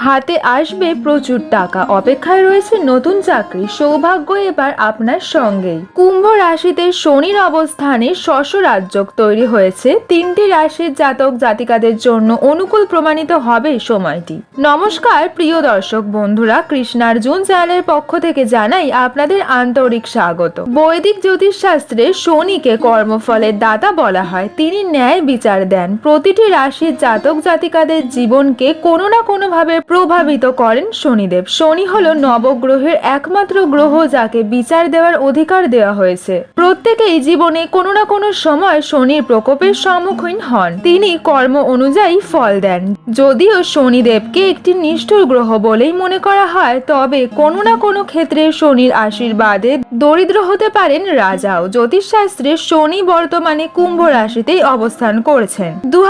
হাতে আসবে প্রচুর টাকা। অপেক্ষায় রয়েছে নতুন চাকরি। সৌভাগ্য এবার আপনার সঙ্গেই। কুম্ভ রাশিতে শনির অবস্থানে শশ রাজ্যক তৈরি হয়েছে। তিনটি রাশির জাতক জাতিকাদের জন্য অনুকূল প্রমাণিত হবে সময়টি। নমস্কার, প্রিয় দর্শক বন্ধুরা। কৃষ্ণার্জুন চ্যানেলের পক্ষ থেকে জানাই আপনাদের আন্তরিক স্বাগত। বৈদিক জ্যোতিষ শাস্ত্রে শনিকে কর্মফলের দাতা বলা হয়। তিনি ন্যায় বিচার দেন। প্রতিটি রাশির জাতক জাতিকাদের জীবনকে কোনো না কোনোভাবে প্রভাবিত করেন শনিদেব। শনি হল নবগ্রহের একমাত্র গ্রহ যাকে বিচার দেওয়ার অধিকার দেওয়া হয়েছে। প্রত্যেকেই জীবনে কোনো না কোনো সময় শনির প্রকোপের সম্মুখীন হন। তিনি কর্ম অনুযায়ী ফল দেন। যদিও শনিদেবকে একটি নিষ্ঠুর গ্রহ বলেই মনে করা হয়, তবে কোনো না কোনো ক্ষেত্রে শনির আশীর্বাদে দরিদ্র হতে পারেন রাজাও। জ্যোতিষশাস্ত্রে শনি বর্তমানে কুম্ভ রাশিতেই অবস্থান করেছেন। দু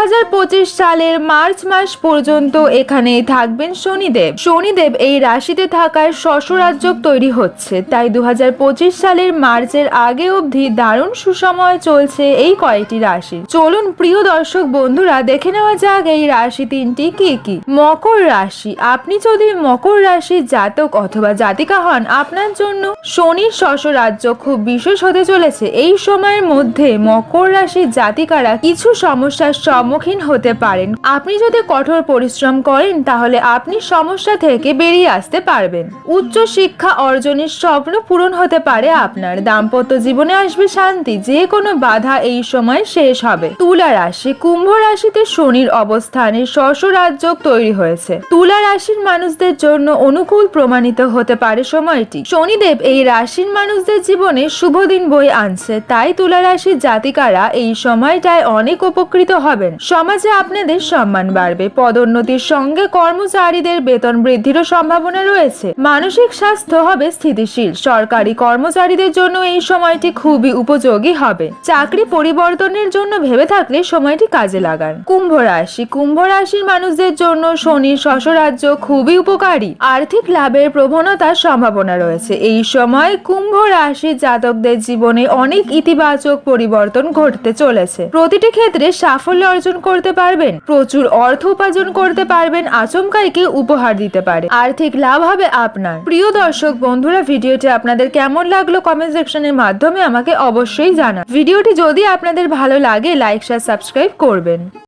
সালের মার্চ মাস পর্যন্ত এখানেই থাকবেন শনিদেব। শনিদেব এই রাশিতে থাকায় শ্বশুরাজ্যক তৈরি হচ্ছে। তাই দু হাজার পঁচিশ সালের মার্চের আগে অবধি দারুণ সুসময় চলছে এই কয়টি রাশি চলুন, প্রিয় দর্শক বন্ধুরা, দেখে নেওয়া যাক এই রাশি তিনটি কি কি? মকর রাশি। আপনি যদি মকর রাশির জাতক অথবা জাতিকা হন, আপনার জন্য শনির রাজ্য খুব বিশেষ হতে চলেছে। এই সময়ের মধ্যে মকর রাশির জাতিকারা কিছু সমস্যার সম্মুখীন হতে পারেন। আপনি যদি কঠোর পরিশ্রম করেন, তাহলে আপনি সমস্যা থেকে বেরিয়ে আসতে পারবেন। উচ্চ শিক্ষা অর্জনের স্বপ্ন পূরণ হতে পারে আপনার। দাম্পত্য জীবনে আসবে শান্তি। যে কোনো বাধা এই সময় শেষ হবে। তুলা রাশি। কুম্ভ রাশিতে শনির অবস্থানে শ্বশুরাজ্য তৈরি হয়েছে। তুলা রাশির মানুষদের জন্য অনুকূল প্রমাণিত হতে পারে সময়টি। শনিদেব এই রাশির মানুষদের জীবনে শুভ দিন বই আনছে, তাই তুলা রাশির জাতিকারা এই সময়টায় অনেক উপকৃত হবেন। সমাজে আপনাদের সম্মান বাড়বে, পদোন্নতির সঙ্গে কর্মচারীদের বেতন বৃদ্ধিরও সম্ভাবনা রয়েছে। মানসিক স্বাস্থ্য হবে স্থিতিশীল, সরকারি কর্মচারীদের জন্য এই সময়টি খুবই উপযোগী হবে। চাকরি পরিবর্তনের জন্য ভেবে থাকলে সময়টি কাজে লাগান। কুম্ভ রাশি, কুম্ভ রাশির মানুষদের জন্য শনির শ্বশরাজ্য খুবই উপকারী। আর্থিক লাভের প্রবণতার সম্ভাবনা রয়েছে। এই সময় কুম্ভ রাশির জাতকদের জীবনে অনেক ইতিবাচক পরিবর্তন ঘটতে চলেছে। প্রতিটি ক্ষেত্রে সাফল্য অর্জন করতে পারবেন, প্রচুর অর্থ উপার্জন করতে পারবেন, আচমকাইকে উপহার দিতে পারে। আর্থিক লাভ হবে আপনার। প্রিয় দর্শক বন্ধুরা, ভিডিওটি আপনাদের কেমন লাগল কমেন্ট সেকশনের মাধ্যমে আমাকে অবশ্যই জানান। ভিডিওটি যদি আপনাদের ভালো লাগে, লাইক, শেয়ার, সাবস্ক্রাইব করবেন।